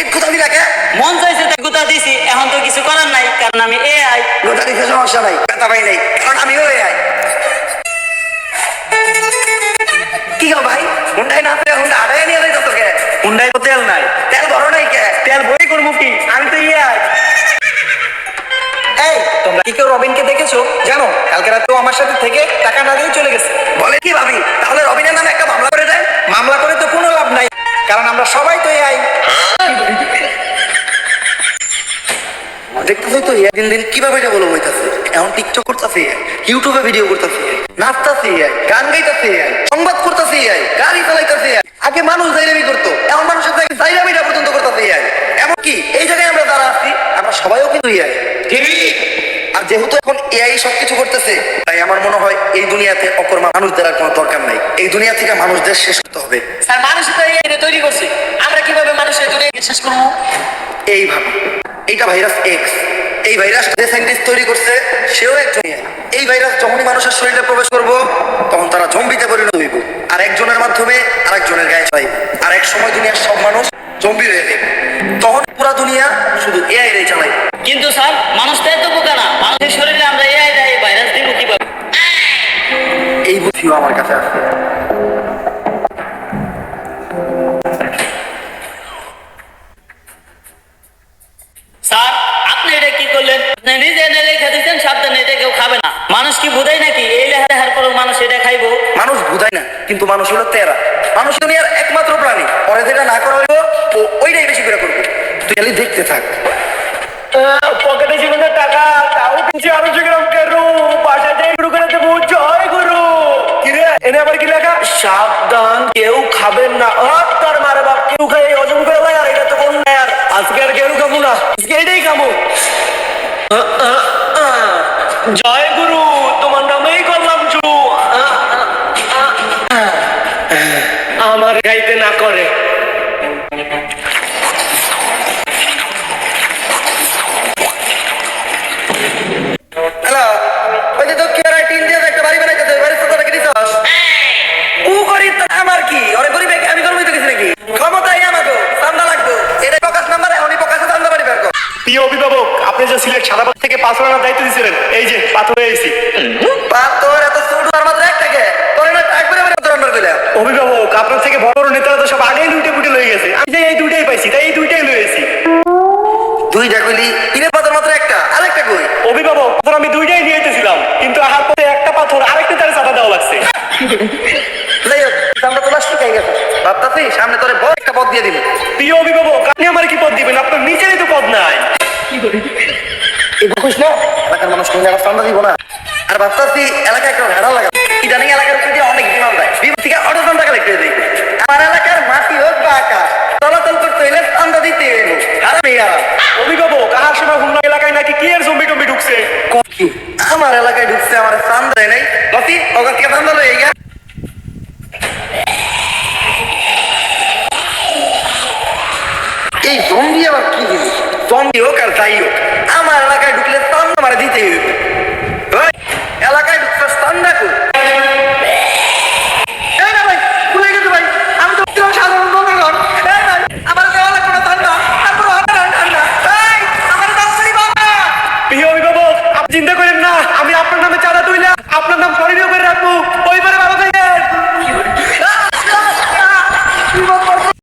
কে কোথা দিলা কে? মন চাইছে তাই গুতা দিছি এখন তো কিছু করার নাই কারণ আমি এআই গোটা দিতে সমস্যা নাই ব্যথা পাই নাই কারণ আমিও এআই কি গো ভাই? হুন্ডাই না পেয়ে হুন্ডা আড়াই নিয়ে যাই তোকে হুন্ডাই তো তেল নাই। তেল ভরো নাই কে? তেল বই করব কি? আমি তো ইয়ে এই তোমরা কি কেউ রবিনকে দেখেছ? জানো কালকে রাতেও আমার সাথে থেকে টাকা না দিয়ে চলে গেছে। বলে কি ভাবি? তাহলে রবিনের নামে একটা মামলা করে দেয়? মামলা করে তো কোনো লাভ নাই কারণ আমরা সবাই তো এই দেখতেছি তো দিন দিন কীভাবে এটা বলো হইতাছে? এখন টিকটক করতেছে ইউটিউবে ভিডিও করতেছে নাচতেছে গান গাইতেছে সংবাদ করতেছে গাড়ি চালাইতেছে। আগে মানুষ জাইরামি করতো এখন মানুষের থেকে জাইরামিটা পর্যন্ত করতেছে এমনকি এই জায়গায় আমরা যারা আছি আমরা সবাইও কিন্তু এআই আর যেহেতু এখন এআই সবকিছু করতেছে তাই আমার মনে হয় এই দুনিয়াতে অকর্মা মানুষদের আর কোনো দরকার নাই। এই দুনিয়া থেকে মানুষদের শেষ করতে হবে। স্যার মানুষ তো এআই তৈরি করছে। আমরা কীভাবে মানুষের দুনিয়া শেষ করব? এইভাবে। এইটা ভাইরাস এক্স এই ভাইরাস যে সাইন্টিস্ট তৈরি করছে সেও একজন এই ভাইরাস যখনই মানুষের শরীরে প্রবেশ করব তখন তারা জম্বিতে পরিণত হইব। আর একজনের মাধ্যমে আরেকজনের গায়ে চাইবে আর এক সময় দুনিয়ার সব মানুষ জম্বি হয়ে যাবে তখন পুরা দুনিয়া শুধু এআই রে চালাইবে। কিন্তু স্যার মানুষ তো এত বোকা না। মানুষের শরীরে আমরা এআই দেয় ভাইরাস দিব কীভাবে? এই বুদ্ধিও আমার কাছে আছে। মানুষ কি বুঝাই নাকি? এই লেখা দেখার পর মানুষ এটা খাইবো মানুষ বুঝায় না কিন্তু মানুষ হলো তেরা। মানুষ দুনিয়ার একমাত্র প্রাণী। পরে যেটা না করা হইব ও ওইটাই বেশি করে করব। তুই খালি দেখতে থাক। পকেটে ছিল না টাকা তাও কিনছি আড়াইশো গ্রাম কেরু বাসা শুরু করে দেবো। জয় গুরু। কিরে এনে আবার কি লেখা? সাবধান কেউ খাবেন না। তার মারে বাপ কেউ খাই হজম করে ভাই আর এটা তো কোন আর। আজকে আর কেউ খাব না। আজকে এটাই খাব। জয় বাড়ি বের কর। প্রিয় অভিভাবক আপনি যে সিলেট সাদাবাদ থেকে পাথর আনার দায়িত্ব দিয়েছিলেন এই যে পাথর হয়ে এসেছি তোর এত ছোট আর মাত্র একটাকে তোর না একবারে বাড়ি তোর আন্ডার দিলাম অভিভাবক আপনার থেকে বড় নেতারা তো সব আগেই লুটে পুটে লয়ে গেছে। আমি যে এই দুইটাই পাইছি তাই এই দুইটাই লয়ে এসেছি দুইটা কইলি তিনের পাতার মাত্র একটা আরেকটা কই? অভিভাবক পাথর আমি দুইটাই নিয়ে যেতেছিলাম কিন্তু আহার পথে একটা পাথর আরেকটা তার চাঁদা দেওয়া লাগছে। যাই হোক আমরা তো লাস্ট শিখাই গেছে। ভাবতাছি সামনে তোরে বড় একটা পথ দিয়ে দিবি। প্রিয় অভিভাবক আপনি আমার কি পদ দিবেন? আপনার নিজেরই তো পদ নাই। এই বুঝিস না এলাকার মানুষ কোন চান্দা দিব না। আর ভাবতাছি এলাকায় একটা ভেড়া লাগা ইদানিং এলাকার অনেক ডিমান্ড দেয় বিপদ থেকে অটো চান্দা কালেক্ট করে দিই। আমার এলাকার মাটি হোক বা আকাশ চলাচল করতে হইলে চান্দা দিতে হইব। অভিভাবক আহার সময় হুন্না এলাকায় নাকি কি এর জম্বি টম্বি ঢুকছে? কি? আমার এলাকায় ঢুকছে আমার চান্দা নাই। লতি ওখান থেকে চান্দা লয়ে গিয়া। এই জম্বি আবার কি জিনিস? জম্বি হোক আর যাই হোক আমার এলাকায় ঢুকলে চান্দা মারা দিতে হইবে।